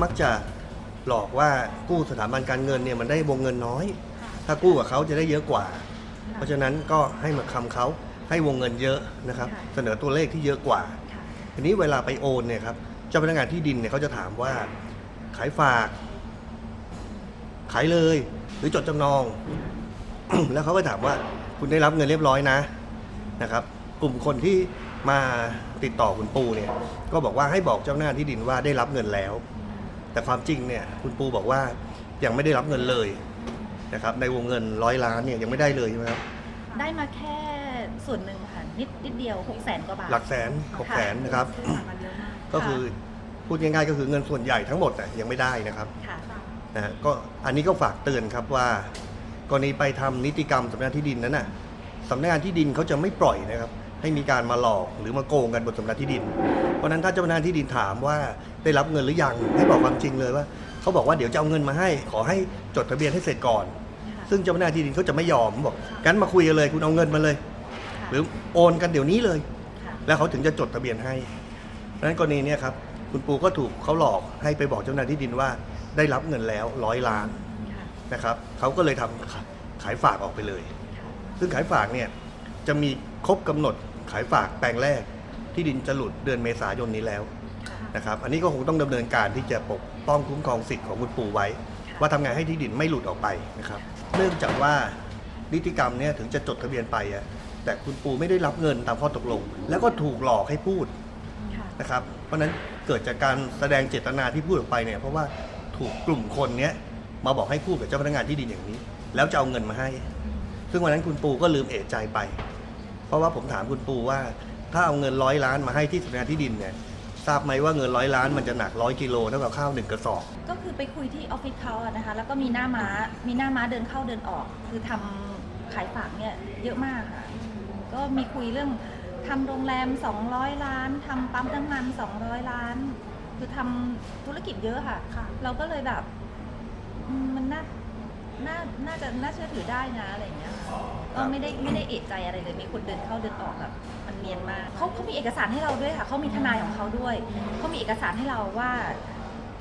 ว่ากู้สถาบันการเงินเนี่ยมันได้วงเงินน้อย ถ้ากู้กับเขาจะได้เยอะกว่า เพราะฉะนั้นก็ให้มาคำเขาให้วงเงินเยอะนะครับค่ะเสนอตัวเลขที่เยอะกว่าค่ะทีนี้เวลาไปโอนเนี่ยครับเจ้าพนักงานที่ดินเนี่ยเขาจะถามว่าขายฝาก ขายเลย หรือจดจำนอง แล้วเขาก็ถามว่าคุณได้รับเงินเรียบร้อยนะนะครับ กลุ่มคนที่มาติดต่อคุณปูเนี่ย ก็บอกว่าให้บอกเจ้าหน้าที่ดินว่าได้รับเงินแล้ว แต่ความจริงเนี่ยคุณปูบอกว่ายังไม่ได้รับเงินเลยนะครับในวงเงินร้อยล้านเนี่ยยังไม่ได้เลยใช่ไหมครับได้มาแค่ส่วนหนึ่งค่ะนิดนิดเดียวหกแสนกว่าบาทหลักแสนหกแสนนะครับมันเยอะมากก็คือพูดง่ายๆก็คือเงินส่วนใหญ่ทั้งหมดน่ะยังไม่ได้นะครับค่ะนะฮะก็อันนี้ก็ฝากเตือนครับว่ากรณีไปทำนิติกรรมสำนักงานที่ดินนั้นน่ะสำนักงานที่ดินเขาจะไม่ปล่อยนะครับ ให้มีการมาหลอกหรือมาโกงกันบนสำนักที่ดิน เพราะฉะนั้นถ้าเจ้าพนักงานที่ดินถามว่าได้รับเงินหรือยังให้บอกความจริงเลยว่าเขาบอกว่าเดี๋ยวจะเอาเงินมาให้ ขอให้จดทะเบียนให้เสร็จก่อน ซึ่งเจ้าพนักงานที่ดินเขาจะไม่ยอมบอกงั้นมาคุยกันเลยคุณเอาเงินมาเลย หรือโอนกันเดี๋ยวนี้เลยค่ะแล้วเขาถึงจะจดทะเบียนให้เพราะฉะนั้นกรณีเนี้ยครับคุณปูก็ถูกเขาหลอกให้ไปบอกเจ้าหน้าที่ดินว่าได้รับเงินแล้วร้อยล้านค่ะนะครับเขาก็เลยทำขายขายฝากออกไปเลยค่ะซึ่งขายฝากเนี่ยจะมีครบกำหนด ขายฝากแปลงแรกที่ดินจะหลุดเดือนเมษายนนี้แล้วนะครับ อันนี้ก็คงต้องดำเนินการที่จะปกป้องคุ้มครองสิทธิ์ของคุณปู่ไว้ ว่าทำไงให้ที่ดินไม่หลุดออกไปนะครับ เนื่องจากว่านิติกรรมเนี่ยถึงจะจดทะเบียนไปอะแต่คุณปู่ไม่ได้รับเงินตามข้อตกลง แล้วก็ถูกหลอกให้พูดนะครับ เพราะนั้นเกิดจากการแสดงเจตนาที่พูดออกไปเนี่ยเพราะว่าถูกกลุ่มคนเนี้ยมาบอกให้พูดกับเจ้าพนักงานที่ดินอย่างนี้ แล้วจะเอาเงินมาให้ ซึ่งวันนั้นคุณปู่ก็ลืมเอะใจไป ราะว่าผมถามคุณปูว่า ถ้าเอาเงินร้อยล้านมาให้ที่สำนักงานที่ดินเนี่ยทราบไหมว่าเงินร้อยล้านมันจะหนักร้อยกิโลเท่ากับข้าวหนึ่งกระสอบ ก็คือไปคุยที่ออฟฟิศเขาอะนะคะ แล้วก็มีหน้าม้า มีหน้าม้าเดินเข้าเดินออก คือทำขายฝากเนี่ยเยอะมากค่ะ ก็มีคุยเรื่องทำโรงแรม 200 ล้านทำปั๊มน้ำมัน 200 ล้าน คือทำธุรกิจเยอะค่ะคะเราก็เลยแบบอืมมันน่า น่าน่าจะน่าเชื่อถือได้นะอะไรอย่างเงี้ยค่ะก็ไม่ได้ไม่ได้เอะใจอะไรเลยมีคนเดินเข้าเดินออกแบบมันเนียนมากเขาเขามีเอกสารให้เราด้วยค่ะเขามีทนายของเขาด้วยเขามีเอกสารให้เราว่า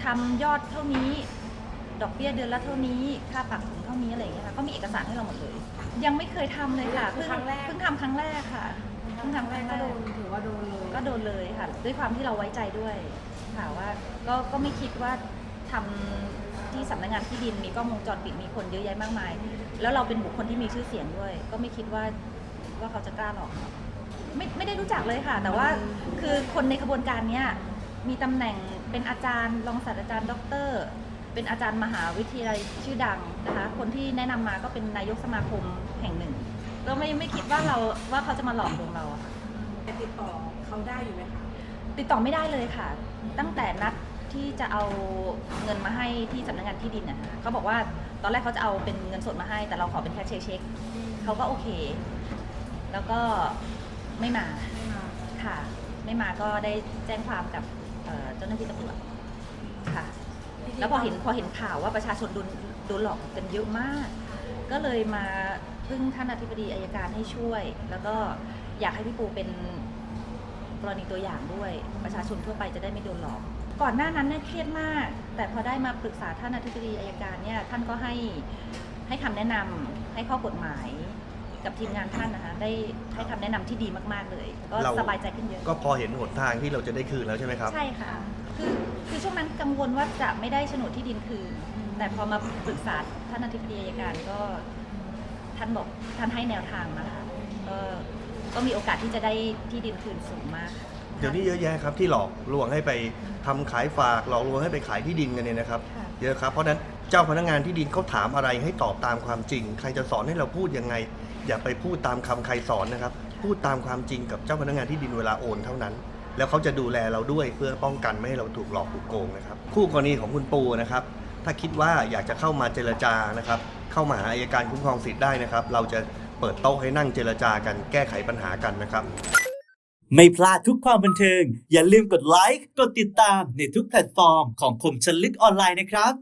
ทำยอดเท่านี้ ดอกเบี้ยเดือนละเท่านี้ค่าปรับถึงเท่านี้อะไรอย่างเงี้ยค่ะเขามีเอกสารให้เราหมดเลย ยังไม่เคยทำเลยค่ะคือเพิ่งครั้งแรกเพิ่งทำครั้งแรกค่ะเพิ่งทำครั้งแรก็กโดนถือว่าโดนเลยก็โดนเลยค่ะ ด้วยความที่เราไว้ใจด้วยค่ะว่าก็ก็ไม่คิดว่า ทำที่สำนักงานที่ดินมีกล้องวงจรปิดมีคนเยอะแยะมากมาย แล้วเราเป็นบุคคลที่มีชื่อเสียงด้วย ก็ไม่คิดว่าว่าเขาจะกล้าหลอกเราไม่ไม่ได้รู้จักเลยค่ะ แต่ว่าคือคนในขบวนการเนี้ยมีตำแหน่งเป็นอาจารย์รองศาสตราจารย์ด็อกเตอร์ เป็นอาจารย์มหาวิทยาลัยชื่อดังนะคะคนที่แนะนำมาก็เป็นนายกสมาคมแห่งหนึ่งก็ไม่ไม่คิดว่าเราว่าเขาจะมาหลอกลวงเราอะค่ะจะติดต่อเขาได้อยู่ไหมคะ ติดต่อไม่ได้เลยค่ะ ตั้งแต่นัด ที่จะเอาเงินมาให้ที่สำนักงานที่ดินนะคะเขาบอกว่าตอนแรกเขาจะเอาเป็นเงินสดมาให้ แต่เราขอเป็นแค่เช็คเช็คเขาก็โอเค แล้วก็ไม่มาไม่มาค่ะ ไม่มาก็ได้แจ้งความกับเอ่อเจ้าหน้าที่ตำรวจค่ะ แล้วพอเห็นพอเห็นข่าวว่าประชาชนโดนโดนหลอกกันเยอะมาก ก็เลยมาพึ่งท่านอธิบดีอายการให้ช่วย แล้วก็อยากให้พี่ปูเป็นกรณีตัวอย่างด้วย ประชาชนทั่วไปจะได้ไม่โดนหลอก ก่อนหน้านั้นเนี่ยเครียดมาก แต่พอได้มาปรึกษาท่านอธิบดีอายการเนี่ยท่านก็ให้ให้คำแนะนำให้ข้อกฎหมายกับทีมงานท่านนะคะได้ให้คำแนะนำที่ดีมากๆเลย ก็เรา สบายใจขึ้นเยอะ ก็พอเห็นหนทางที่เราจะได้คืนแล้วใช่ไหมครับ ใช่ค่ะ คือคือช่วงนั้นกังวลว่าจะไม่ได้โฉนดที่ดินคืน แต่พอมาปรึกษาท่านอธิบดีอัยการก็ท่านบอกท่านให้แนวทางมาค่ะก็ก็มีโอกาสที่จะได้ที่ดินคืนสูงมากค่ะเดี๋ยวนี้เยอะแยะครับที่หลอกลวงให้ไปทำขายฝากหลอกลวงให้ไปขายที่ดินกันเนี่ยนะครับ ค่ะ เยอะครับเพราะฉะนั้นเจ้าพนักงานที่ดินเขาถามอะไรให้ตอบตามความจริง ใครจะสอนให้เราพูดยังไง อย่าไปพูดตามคำใครสอนนะครับ พูดตามความจริงกับเจ้าพนักงานที่ดินเวลาโอนเท่านั้น แล้วเขาจะดูแลเราด้วยเพื่อป้องกันไม่ให้เราถูกหลอกถูกโกงนะครับ คู่กรณีของคุณปูนะครับ ถ้าคิดว่าอยากจะเข้ามาเจรจานะครับ เข้ามาหาอัยการคุ้มครองสิทธิ์ได้นะครับ เราจะเปิดโต๊ะให้นั่งเจรจากันแก้ไขปัญหากันนะครับ ไม่พลาดทุกความบันเทิง อย่าลืมกดไลค์ กดติดตามในทุกแพลตฟอร์มของคมชนลึกออนไลน์นะครับ